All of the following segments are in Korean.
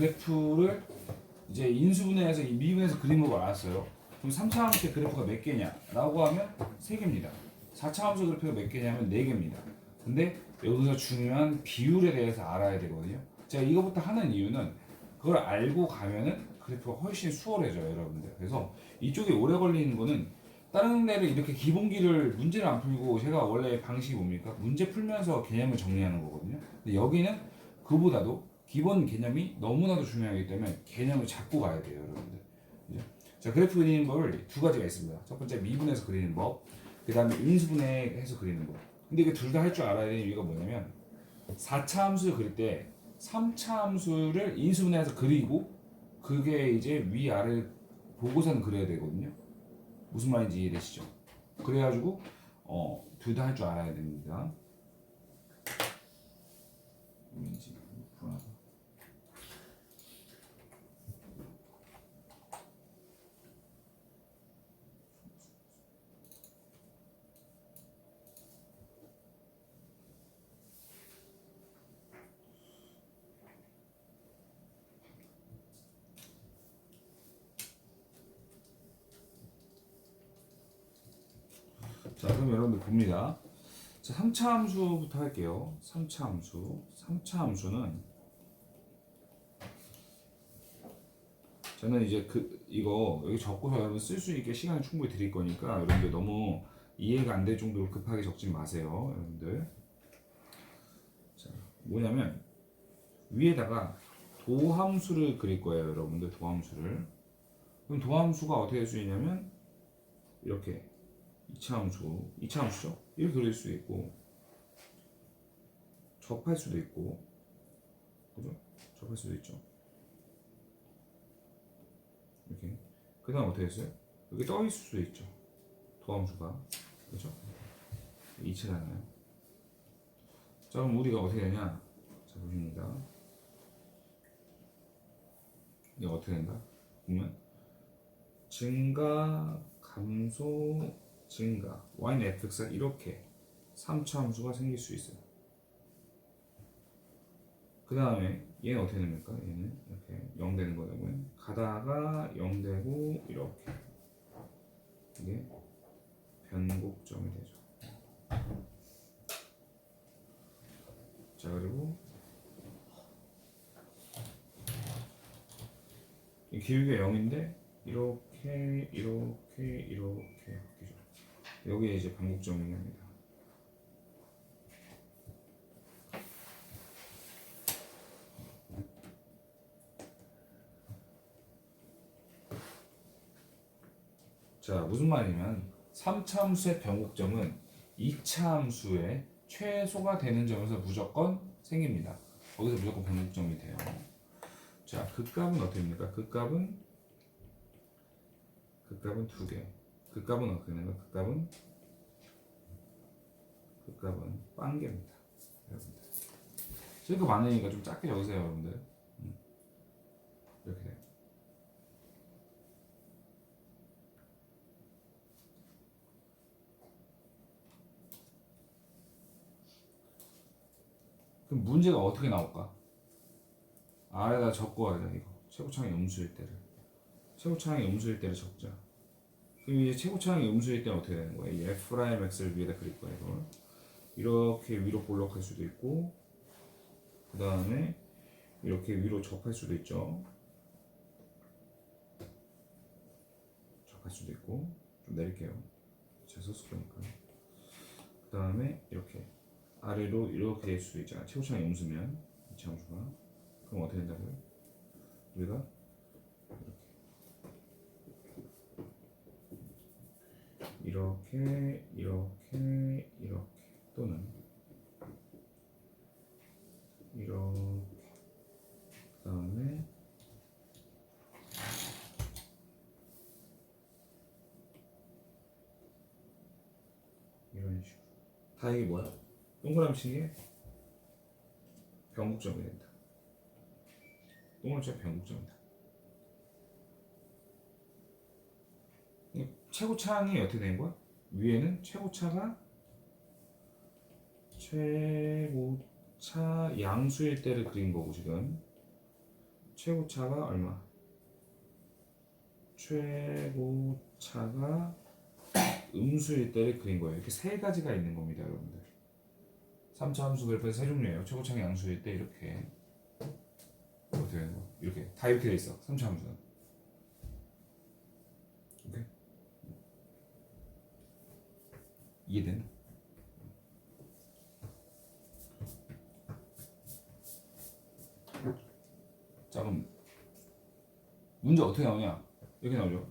그래프를 이제 인수분해해서 이 미분해서 그림을 알았어요. 그럼 3차 함수의 그래프가 몇 개냐 라고 하면 3개입니다. 4차 함수 그래프가 몇 개냐면 4개입니다. 근데 여기서 중요한 비율에 대해서 알아야 되거든요. 제가 이거부터 하는 이유는 그걸 알고 가면은 그래프가 훨씬 수월해져요, 여러분들. 그래서 이쪽에 오래 걸리는 거는 다른 데를 이렇게 기본기를 문제를 안 풀고 제가 원래 방식이 뭡니까? 문제 풀면서 개념을 정리하는 거거든요. 근데 여기는 그보다도 기본 개념이 너무나도 중요하기 때문에 개념을 잡고 가야 돼요, 여러분들. 그죠? 자, 그래프 그리는 걸두 가지가 있습니다. 첫 번째 미분해서 그리는 법, 그 다음에 인수분해해서 그리는 법. 근데 이게 둘 다 할 줄 알아야 되는 이유가 뭐냐면 4차 함수를 그릴 때 3차 함수를 인수분해해서 그리고 그게 이제 위아래 보고선 그려야 되거든요. 무슨 말인지 이해되시죠? 그래가지고 어, 둘 다 할 줄 알아야 됩니다. 왠지 불안하다. 자, 그럼 여러분들 봅니다. 자, 3차 함수부터 할게요. 3차 함수. 3차 함수는 저는 이제 그 이거 여기 적고서 여러분 쓸 수 있게 시간을 충분히 드릴 거니까 여러분들 너무 이해가 안 될 정도로 급하게 적지 마세요, 여러분들. 자, 뭐냐면 위에다가 도함수를 그릴 거예요, 여러분들 도함수를. 그럼 도함수가 어떻게 될수 있냐면 이렇게 2차 함수, 2차 함수죠. 이렇게 그릴 수도 있고 접할 수도 있고 그죠? 접할 수도 있죠. 이렇게 그 다음 어떻게 했어요? 여기 떠 있을 수도 있죠. 도함수가 그죠? 2차잖아요. 자 그럼 우리가 어떻게 되냐? 자 보십니다. 이게 어떻게 된다? 보면 증가 감소 증가 y는 fx가 이렇게 3차 함수가 생길 수 있어요. 그 다음에 얘는 어떻게 됩니까? 얘는 이렇게 0 되는 거라고요. 가다가 0 되고 이렇게 이게 변곡점이 되죠. 자 그리고 이 길게 0인데 이렇게 이렇게 이렇게. 여기에 이제 변곡점이 합니다. 자, 무슨 말이냐면 3차 함수의 변곡점은 2차 함수의 최소가 되는 점에서 무조건 생깁니다. 거기서 무조건 변곡점이 돼요. 자, 그 값은 어떻게 됩니까? 그 값은 그 값은 두 개. 그 값은 어떻게 되는가? 그 값은 그 값은 빵개입니다. 여러분들. 쓸거 많으니까 좀 작게 적으세요, 여러분들. 음. 이렇게. 그럼 문제가 어떻게 나올까? 아래다 적고 하자 이거 최고창이 음수일 때를 최고창이 음수일 때를 적자 그럼 이제 최고창이 음수일 때는 어떻게 되는 거야? 이 f'x를 위에다 그릴 거야 이걸 이렇게 위로 볼록할 수도 있고 그 다음에 이렇게 위로 접할 수도 있죠. 접할 수도 있고 좀 내릴게요. 제가 거니까. 그 다음에 이렇게 아래로 이렇게 될 수도 있잖아 최고창이 음수면 이차 함수가. 그럼 어떻게 된다고요? 우리가 이렇게 이렇게 이렇게 또는 이렇게 그 다음에 이런 식으로 다 이게 뭐야? 동그라미 치게 변곡점이 된다. 동그라미 변곡점이다. 이 최고 차항이 어떻게 된 거야? 위에는 최고차가 최고차 양수일 때를 그린 거고 지금 최고차가 얼마? 최고차가 음수일 때를 그린 거예요. 이렇게 세 가지가 있는 겁니다, 여러분들. 3차 함수 그래프의 세 종류예요. 최고차가 양수일 때 이렇게 어떻게 되는 거? 이렇게 다 이렇게 돼 있어. 3차 함수는. 오케이? 이해되나? 자 그럼 문제 어떻게 나오냐? 이렇게 나오죠.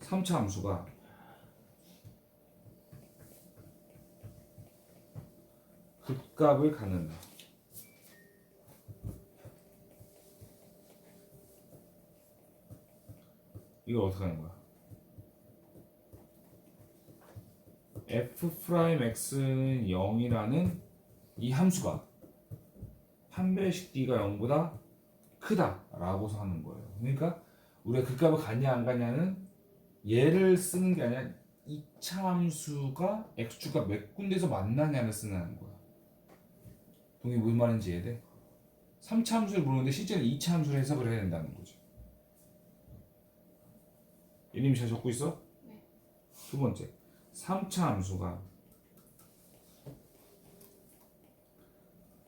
3차 함수가 극값을 갖는다. 이걸 어떻게 하는 거야? F 프라임 x는 0이라는 이 함수가 판별식 d가 0보다 크다라고서 하는 거예요. 그러니까 우리가 그 값을 갖냐 안 갖냐는 얘를 쓰는 게 아니라 2차 함수가 x축과 몇 군데서 만나냐를 쓰는 거야. 동이 무슨 말인지 이해돼? 3차 함수를 모르는데 실제는 2차 함수를 해석을 해야 된다는 거지. 예림이 잘 적고 있어? 네. 두 번째, 3차 함수가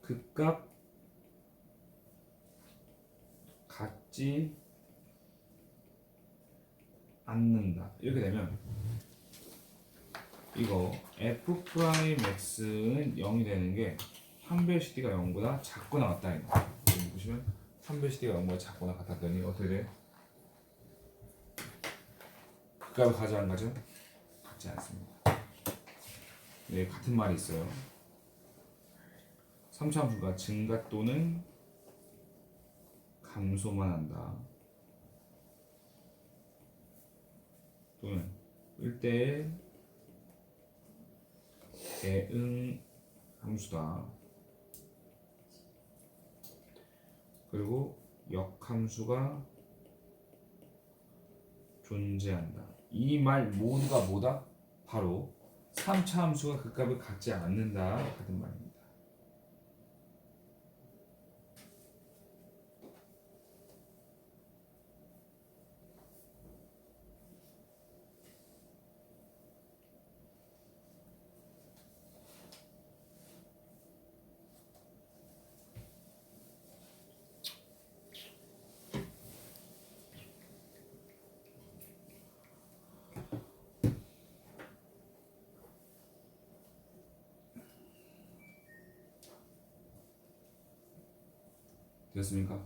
극값 같지 않는다. 이렇게 되면 이거 f 프라임 x는 0이 되는 게 판별 CD가 0보다 작거나 같다 이거. 보시면 판별 CD가 0보다 작거나 같았더니 어떻게 돼? 극값을 가져간 거죠? 같지 않습니다. 네, 같은 말이 있어요. 3차 함수가 증가 또는 감소만 한다. 또는 1대1 대응 함수다. 그리고 역함수가 존재한다. 이 말 모두가 뭐다? 바로 3차 함수가 그 값을 갖지 않는다 같은 말입니다. 됐습니까?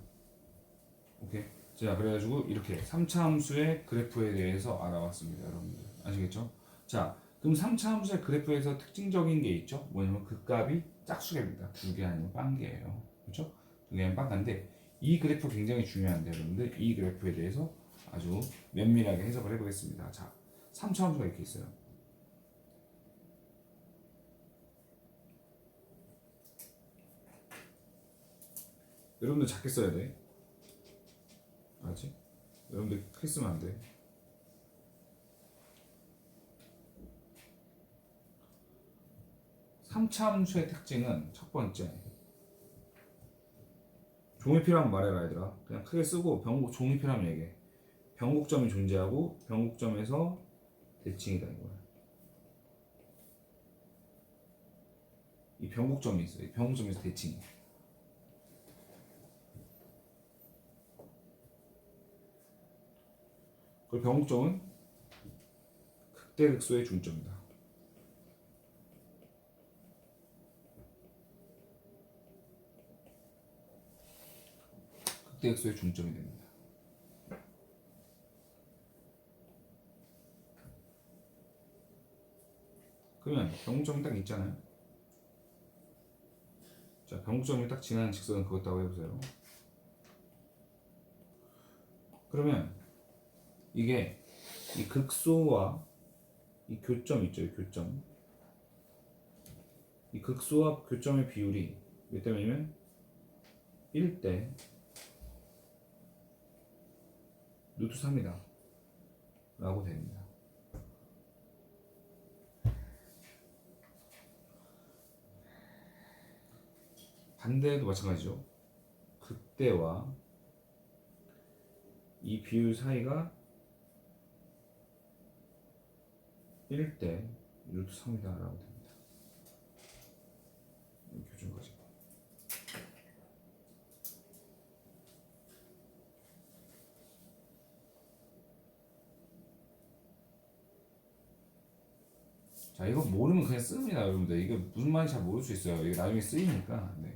오케이. 자, 그래가지고 이렇게 3차 함수의 그래프에 대해서 알아봤습니다, 여러분들. 아시겠죠? 자, 그럼 3차 함수의 그래프에서 특징적인 게 있죠? 뭐냐면 그 값이 짝수개입니다. 두 개 아니면 빵개예요. 그렇죠? 두개 아니면 빵가인데 이 그래프 굉장히 중요한데 여러분들 이 그래프에 대해서 아주 면밀하게 해석을 해보겠습니다. 자, 3차 함수가 이렇게 있어요. 여러분들 작게 써야 돼. 알지? 여러분들 크게 쓰면 안 돼. 삼참수의 특징은 첫 번째. 종이 필요하면 말해라 얘들아. 그냥 크게 쓰고 병곡 종이 필요하면 얘기해. 변곡점이 존재하고 변곡점에서 대칭이다 이거야. 이 변곡점이 있어. 이 변곡점에서 대칭. 그리고 변곡점은 극대 극소의 중점이다. 극대 극소의 중점이 됩니다. 그러면 변곡점이 딱 있잖아요. 자, 변곡점이 딱 지나는 직선은 그것다고 해보세요. 그러면 이게 이 극소와 이 교점 있죠, 이 교점. 이 극소와 교점의 비율이 몇 대면이면 1대 루트 3이다. 라고 됩니다. 반대도 마찬가지죠. 극 극대와 이 비율 사이가 1대 루트 3이다 라고 됩니다. 이 교준까지. 자 이거 모르면 그냥 씁니다 여러분들 이게 무슨 말인지 잘 모를 수 있어요 이게 나중에 쓰이니까 네.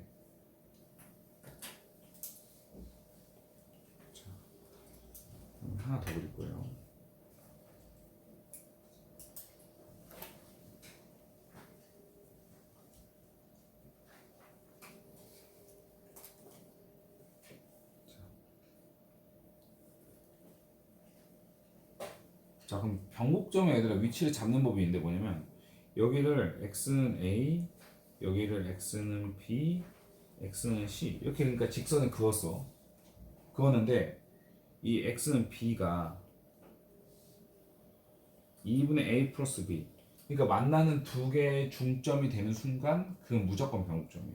하나 더 그릴 거예요 자 그럼 변곡점에 얘들아 위치를 잡는 법이 있는데 뭐냐면 여기를 x는 a 여기를 x는 b x는 c 이렇게 그러니까 직선을 그었어. 그었는데 이 x는 b가 2분의 a 플러스 b. 그러니까 만나는 두 개의 중점이 되는 순간 그건 무조건 변곡점이야.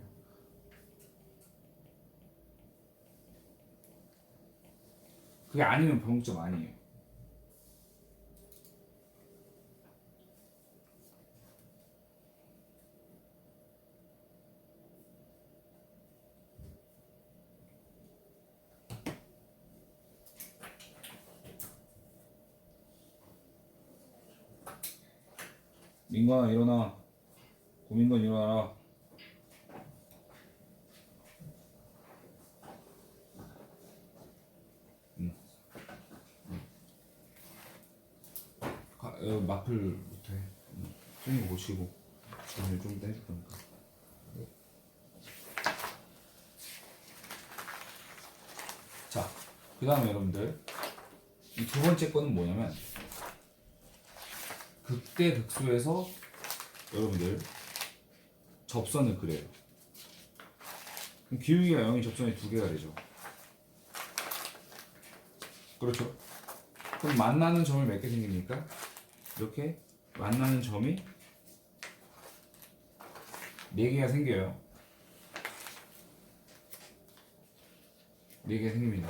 그게 아니면 변곡점 아니에요 민관아 일어나 고민건 일어나라 응. 응. 가, 어, 마플 못해 응. 좀 고치고 오늘 좀 해줄 거니까 자그 다음에 여러분들 이 두 번째 거는 뭐냐면 극대 극소에서 여러분들 접선을 그려요. 그럼 기울기가 0이 접선이 두 개가 되죠. 그렇죠. 그럼 만나는 점을 몇 개 생깁니까? 이렇게 만나는 점이 네 개가 생겨요. 네 개 생깁니다.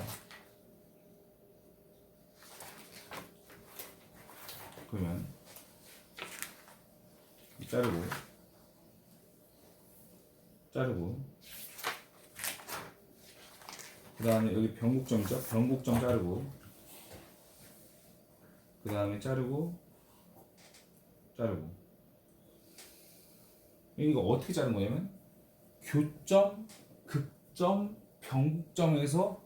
그러면 자르고 자르고 그 다음에 여기 변곡점 있죠? 변곡점 자르고 그 다음에 자르고 자르고 이거 어떻게 자른 거냐면 교점, 극점, 변곡점에서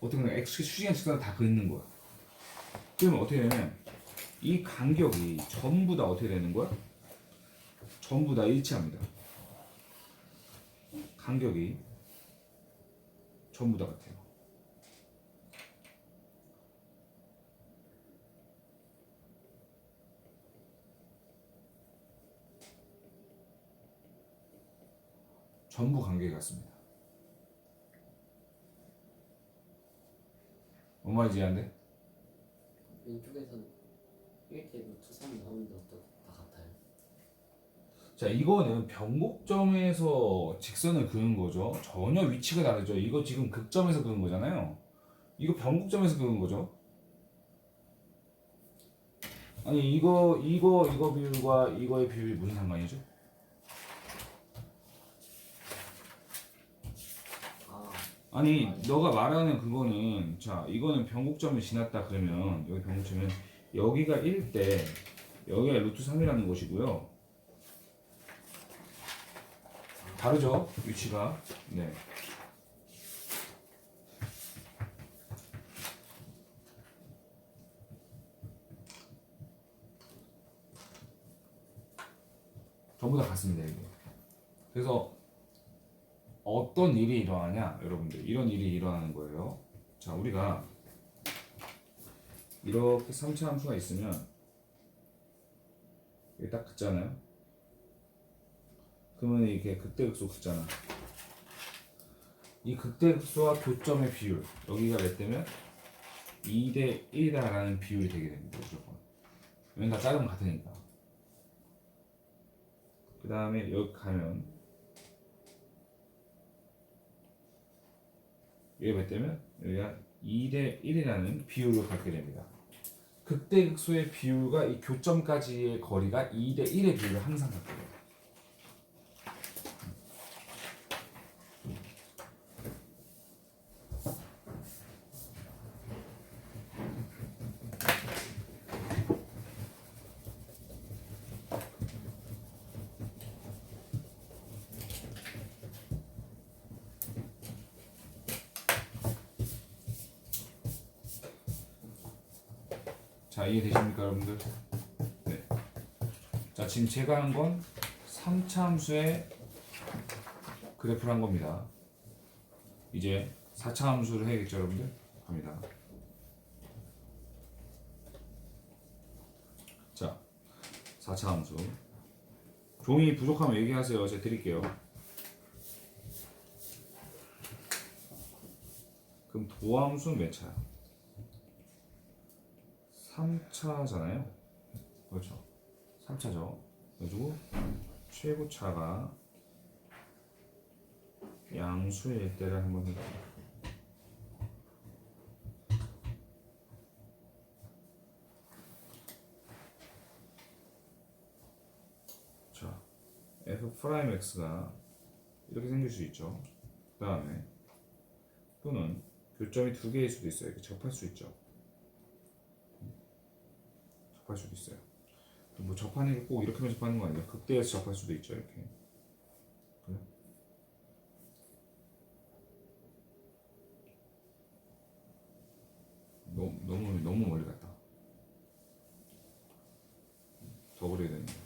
어떻게 보면 x 수직한 직선을 다 긋는 거야 그러면 어떻게 되냐면 이 간격이 전부 다 어떻게 되는 거야? 전부 다 일치합니다. 간격이 전부 다 같아요. 전부 간격이 같습니다. 뭔 말인지 이해한데? 왼쪽에서 1대 루트 3 나오는데 같아요? 자, 이거는 변곡점에서 직선을 그은 거죠. 전혀 위치가 다르죠. 이거 지금 극점에서 그은 거잖아요. 이거 변곡점에서 그은 거죠. 아니 이거 이거 이거 비율과 이거의 비율이 무슨 상관이죠? 아, 아니 너가 말하는 그거는 자 이거는 변곡점을 지났다 그러면 여기 변곡점은 여기가 1대 여기가 루트 3이라는 것이고요. 다르죠 위치가 네. 전부 다 같습니다 이게. 그래서 어떤 일이 일어나냐 여러분들 이런 일이 일어나는 거예요. 자 우리가 이렇게 3차 함수가 있으면 여기 딱 긋잖아요. 그러면 이게 극대극소 긋잖아. 이 극대극소와 교점의 비율 여기가 몇 대면 2대 1이다라는 비율이 되게 됩니다. 무조건. 왜냐면 다 작으면 같으니까. 그 다음에 여기 가면 여기가 몇 대면 여기가 2대 1이라는 비율을 갖게 됩니다. 극대극소의 비율과 이 교점까지의 거리가 2대 1의 비율을 항상 갖게 돼요. 자 이해되십니까 여러분들? 네. 자 지금 제가 한건 3차 함수의 그래프를 한 겁니다. 이제 4차 함수를 해야겠죠 여러분들? 갑니다. 자 4차 함수 종이 부족하면 얘기하세요. 제가 드릴게요. 그럼 도함수는 몇 차야? 3차잖아요. 그렇죠. 3차죠. 그래가지고 최고차가 양수일 때를 한번 해볼게요. 자, f 프라임 x가 이렇게 생길 수 있죠. 그 다음에 또는 교점이 두 개일 수도 있어요. 이렇게 접할 수 있죠. 접할 수도 있어요. 뭐 접하는 게 꼭 이렇게만 접하는 거 아니에요. 극대에서 접할 수도 있죠. 이렇게. 너무 너무 너무 멀리 갔다. 더 그려야 되는데.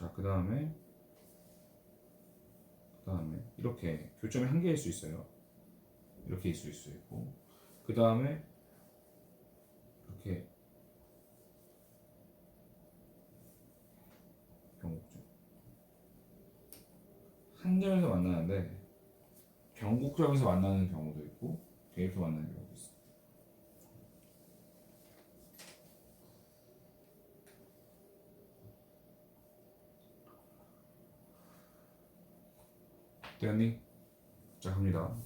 자, 그 다음에 그 다음에 이렇게 교점이 한 개일 수 있어요. 이렇게 있을 수 있고 그 다음에 이렇게 병국점 한 점에서 만나는데 병국점에서 만나는 경우도 있고 이렇게 만나는 경우 되었니? 자 갑니다.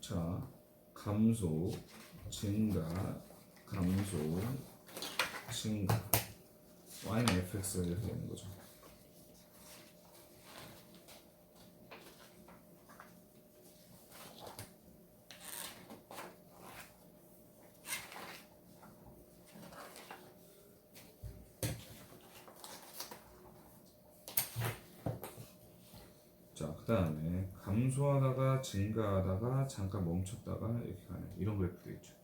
자 감소 증가 감소 증가 y는 fx가 되는 거죠. 자, 그 다음에 감소하다가 증가하다가 잠깐 멈췄다가 이렇게 가는 이런 그래프도 있죠.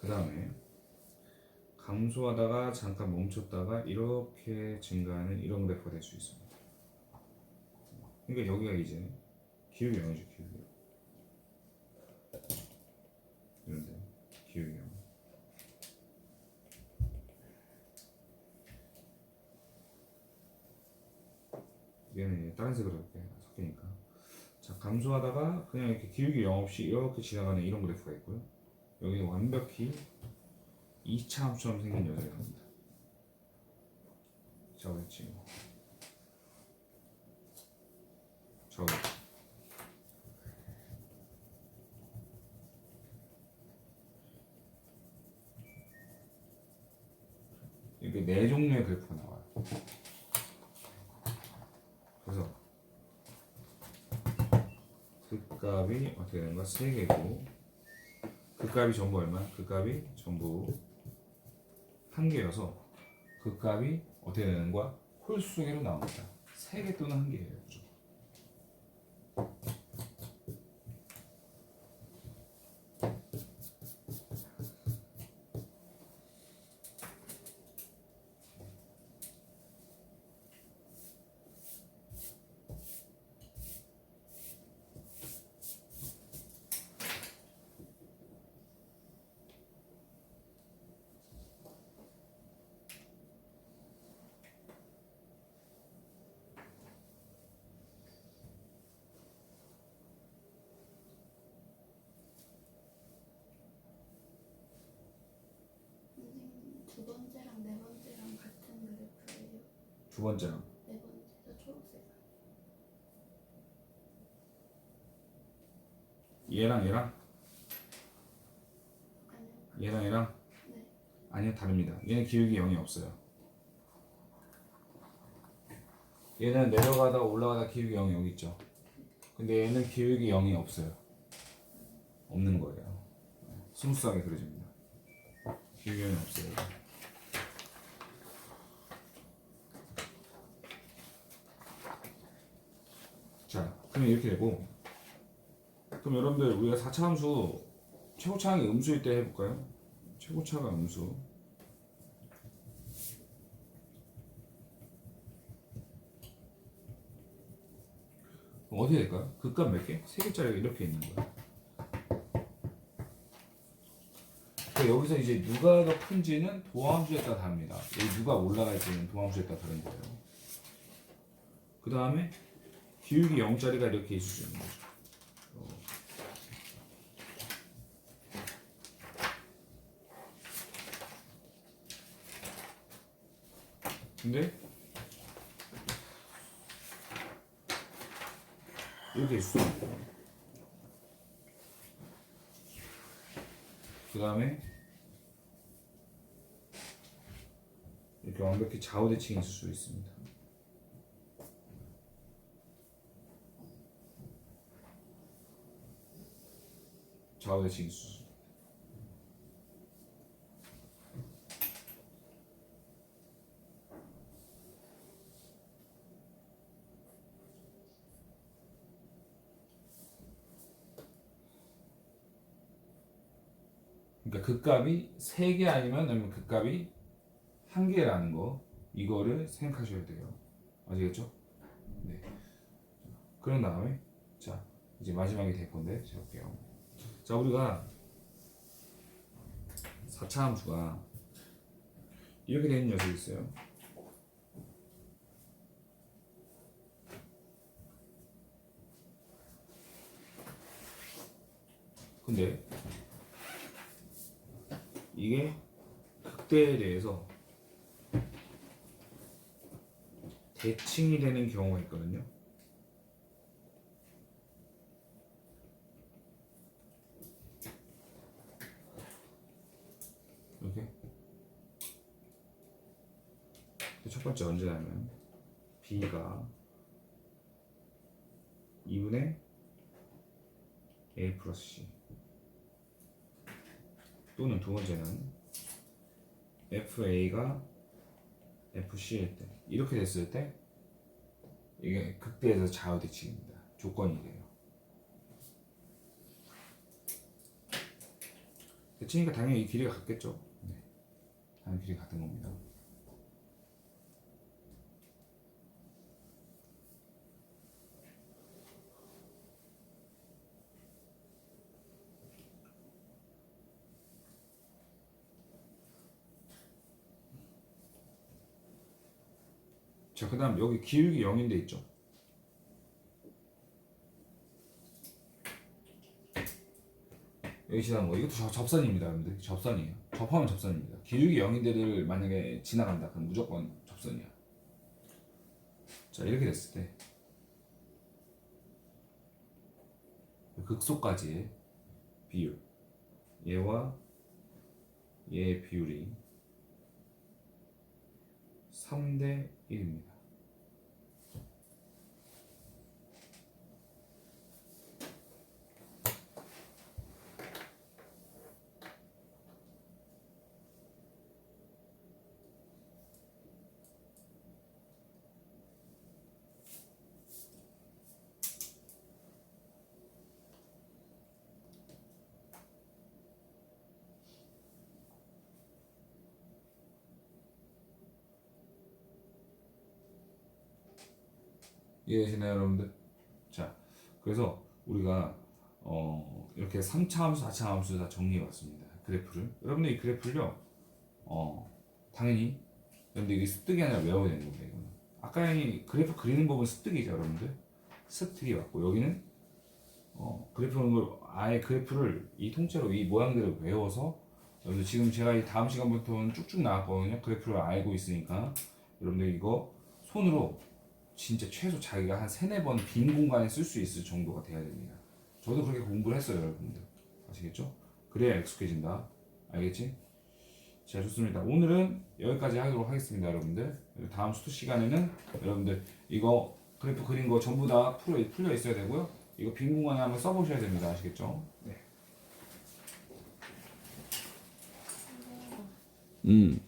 그 다음에 감소하다가 잠깐 멈췄다가 이렇게 증가하는 이런 그래프가 될 수 있습니다. 그러니까 여기가 이제 기울기 0이죠, 기울기 0. 이런데 기울기 0. 얘는 다른 색으로 이렇게 섞이니까. 자 감소하다가 그냥 이렇게 기울기 0 없이 이렇게 지나가는 이런 그래프가 있고요. 여기는 완벽히 2차 함수처럼 생긴 여자가 나옵니다. 저겠지 저거 이렇게 네 종류의 그래프가 나와요. 그래서 그 값이 어떻게 되는가? 세 개고 그 값이 전부 얼마? 그 값이 전부 한 개여서 그 값이 어떻게 되는 거야? 홀수계로 나옵니다. 세개 또는 한 개예요. 무조건. 번째는 네 번째 저 초록색 얘랑 얘랑 아니요 얘랑 얘랑 네 아니요 다릅니다. 얘는 기울기 0이 없어요. 얘는 내려가다 올라가다 기울기 0이 여기 있죠. 근데 얘는 기울기 0이 없어요. 없는 거예요. 스무스하게 그려집니다. 기울기 0이 없어요. 자, 그럼 이렇게 되고 그럼 여러분들 우리가 4차 함수 최고차항이 음수일 때 해볼까요? 최고차가 음수 어떻게 될까요? 극값 몇 개? 세 개짜리가 이렇게 있는 거야. 여기서 이제 누가 더 큰지는 도함수에 따라 다릅니다. 여기 누가 올라갈지는 도함수에 따라 다른 거예요. 그 다음에 기울기 0짜리가 이렇게 있을 수 있는 거죠. 어. 근데 이렇게 있어. 그 다음에 이렇게 완벽히 좌우 대칭이 있을 수 있습니다. 좌우 대칭이 있을 수 있습니다. 그러니까 극값이 3개 아니면 아니면 극값이 1개라는 거 이거를 생각하셔야 돼요. 아시겠죠? 네. 그런 다음에 자 이제 마지막이 될 건데 제가 볼게요. 자 우리가 4차 함수가 이렇게 되는 녀석이 있어요. 근데 이게 극대에 대해서 대칭이 되는 경우가 있거든요. 이렇게. 첫 번째 언제냐면 b가 2분의 a 플러스 c 또는 두 번째는 FA가 FC일 때 이렇게 됐을 때 이게 극대에서 좌우 대칭입니다. 조건이 돼요. 대칭이니까 당연히 이 길이가 같겠죠. 네. 당연히 길이 같은 겁니다. 자, 그 다음 여기 기울기 0인데 있죠. 여기 지나는 거 이것도 저- 접선입니다, 여러분들. 접선이에요. 접하면 접선입니다. 기울기 0인데를 만약에 지나간다, 그럼 무조건 접선이야. 자, 이렇게 됐을 때 극소까지의 비율 얘와 얘의 비율이 3대 1입니다. 이해되시나요, 여러분들? 자, 그래서 우리가 어, 이렇게 3차 함수, 4차 함수 다 정리해 왔습니다. 그래프를. 여러분들 이 그래프를요, 어, 당연히 여러분들 이게 습득이 아니라 외워야 되는 겁니다. 이거는. 아까 이 그래프 그리는 법은 습득이죠, 여러분들. 습득이 맞고 여기는 어, 그래프는 걸 아예 그래프를 이 통째로 이 모양대로 외워서 여러분들 지금 제가 이 다음 시간부터는 쭉쭉 나왔거든요. 그래프를 알고 있으니까 여러분들 이거 손으로 진짜 최소 자기가 한 세네 번 빈 공간에 쓸 수 있을 정도가 돼야 됩니다. 저도 그렇게 공부를 했어요, 여러분들. 아시겠죠? 그래야 익숙해진다. 알겠지? 자, 좋습니다. 오늘은 여기까지 하도록 하겠습니다, 여러분들. 다음 수트 시간에는 여러분들 이거 그래프 그린 거 전부 다 풀어, 풀려 있어야 되고요. 이거 빈 공간에 한번 써보셔야 됩니다. 아시겠죠? 네. 음.